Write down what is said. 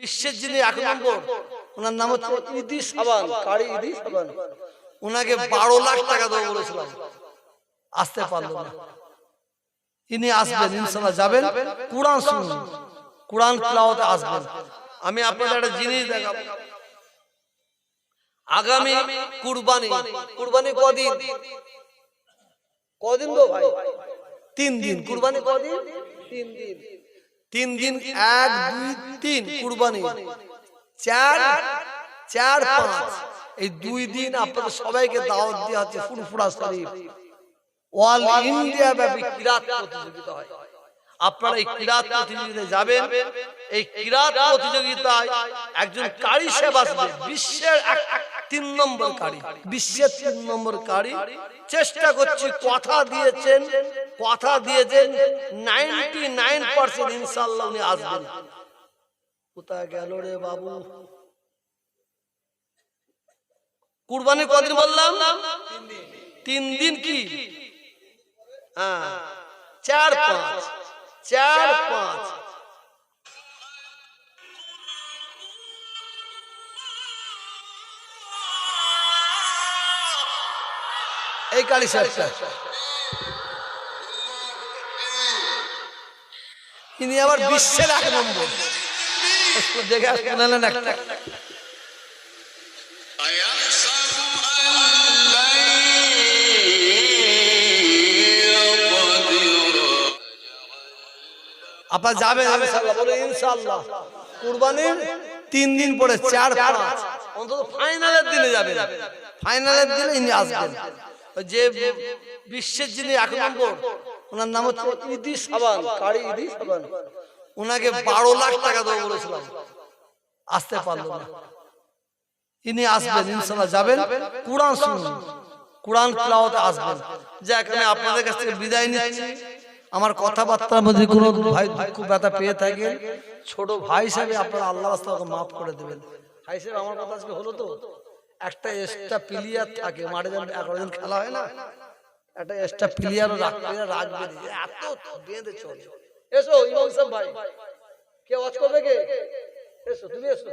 বিশ্বের যিনি এক নম্বর ওনার নাম হচ্ছে ইদি সাবান। কারি ইদি সাবান? ওনাকে বারো লাখ টাকা দেবো বলেছিলাম। আসতে পারল না। ইনি আসবেন ইনশাল্লাহ যাবেন। কোরআন শুনুন। কোরআন তেলাওয়াতে আসবেন। আমি আপনাদের একটা জিনিস দেখাবো। আগামী কুরবানি। কুরবানি। কদিন? কদিন? গো ভাই? তিন দিন। কুরবানি কদিন? তিন দিন। তিন দিন এক দুই তিন কুরবানি। চার চার পাঁচ। এই দুই দিন আপনাদের সবাইকে দাওয়াত দেওয়া হচ্ছে ফুরফুরা শরীফ। অল ইন্ডিয়া ব্যাপী কিরাত প্রতিযোগিতা হয়। আপনারা এই কিরাত প্রতিযোগিতায় যাবেন। এই কিরাত প্রতিযোগিতায় একজন কারি সাহেব আসবে বিশ্বের এক তিন নম্বর কারি। বিশ্বের তিন নম্বর কারি। চেষ্টা করছি কথা দিয়েছেন। কথা দিয়েছেন নাইনটি নাইন পার্সেন্ট ইনশাল্লাহ উনি আসবেন। কোথায় গেল রে বাবু? কুরবানি কদিন বললাম? তিন দিন কি? হ্যাঁ চার পাঁচ চার পাঁচ। এই কালী সাহেবটা। তিনি আবার বিশ্বের এক নম্বর। দেখে একটা। আপনার যাবেন ইনশাল্লাহ কুরবানির তিন দিন পরে চার অন্তত ফাইনালের দিনে যাবে ফাইনালের দিনে ইনি আসবেন। যে বিশ্বের যিনি এক নম্বর ওনার নাম হচ্ছে ইদি সাবান কারি ইদি সাবান। ওনাকে বারো লাখ টাকা দেবো বলেছিলাম। আসতে পারল না। ইনি আসবেন ইনশাল্লাহ যাবেন। কোরআন শুনুন। কোরআন তেলাওয়াতে আসবেন। যে এখানে আপনাদের কাছ থেকে বিদায় নিচ্ছি আমার কথাবার্তার মধ্যে কোনো ভাই দুঃখ ব্যথা পেয়ে থাকে ছোট ভাই হিসাবে আপনারা আল্লাহ রাস্তাকে মাফ করে দেবেন। ভাই হিসেবে আমার কথা আজকে হলো তো? একটা এক্সট্রা প্লেয়ার থাকে মাঠে যেমন এগারো জন খেলা হয় না। একটা এক্সট্রা প্লেয়ারও রাখবে রাখবে এত বেঁধে চলে এসো ইমাম সাহেব ভাই কে ওয়াচ করবে কে এসো তুমি এসো